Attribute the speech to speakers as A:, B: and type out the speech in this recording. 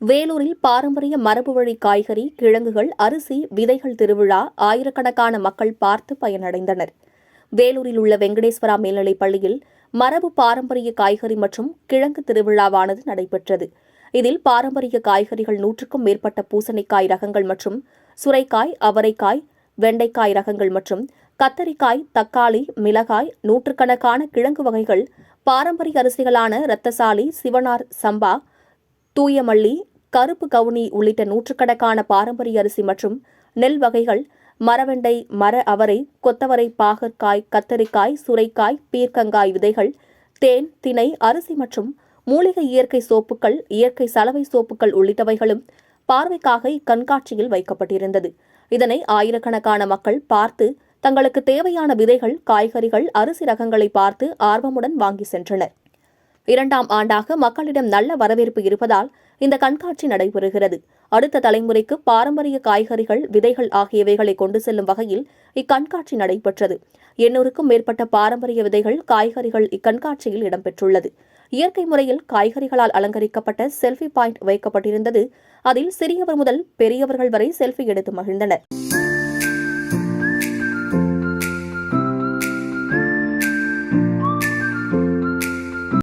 A: வேலூரில் பாரம்பரிய மரபு வழி காய்கறி கிழங்குகள் அரிசி விதைகள் திருவிழா ஆயிரக்கணக்கான மக்கள் பார்த்து பயனடைந்தனர். வேலூரில் உள்ள வெங்கடேஸ்வரா மேல்நிலைப் பள்ளியில் மரபு பாரம்பரிய காய்கறி மற்றும் கிழங்கு திருவிழாவானது நடைபெற்றது. இதில் பாரம்பரிய காய்கறிகள் நூற்றுக்கும் மேற்பட்ட பூசணிக்காய் ரகங்கள் மற்றும் சுரைக்காய் அவரைக்காய் வெண்டைக்காய் ரகங்கள் மற்றும் கத்தரிக்காய் தக்காளி மிளகாய் நூற்றுக்கணக்கான கிழங்கு வகைகள் பாரம்பரிய அரிசிகளான ரத்தசாலி சிவனார் சம்பா தூயமல்லி கருப்பு கவுனி உள்ளிட்ட நூற்றுக்கணக்கான பாரம்பரிய அரிசி மற்றும் நெல் வகைகள் மரவெண்டை மர அவரை கொத்தவரை பாகற்காய் கத்தரிக்காய் சுரைக்காய் பீர்க்கங்காய் விதைகள் தேன் திணை அரிசி மற்றும் மூலிகை இயற்கை சோப்புகள் இயற்கை சலவை சோப்புகள் உள்ளிட்டவைகளும் பார்வைக்காக இக்கண்காட்சியில் வைக்கப்பட்டிருந்தது. இதனை ஆயிரக்கணக்கான மக்கள் பார்த்து தங்களுக்கு தேவையான விதைகள் காய்கறிகள் அரிசி ரகங்களை பார்த்து ஆர்வமுடன் வாங்கி சென்றனர். இரண்டாம் ஆண்டாக மக்களிடம் நல்ல வரவேற்பு இருப்பதால் இந்த கண்காட்சி நடைபெறுகிறது. அடுத்த தலைமுறைக்கு பாரம்பரிய காய்கறிகள் விதைகள் ஆகியவைகளை கொண்டு செல்லும் வகையில் இக்கண்காட்சி நடைபெற்றது. எண்ணூறுக்கும் மேற்பட்ட பாரம்பரிய விதைகள் காய்கறிகள் இக்கண்காட்சியில் இடம்பெற்றுள்ளது. இயற்கை முறையில் காய்கறிகளால் அலங்கரிக்கப்பட்ட செல்ஃபி பாயிண்ட் வைக்கப்பட்டிருந்தது. அதில் சிறியவர் முதல் பெரியவர்கள் வரை செல்ஃபி எடுத்து மகிழ்ந்தனர்.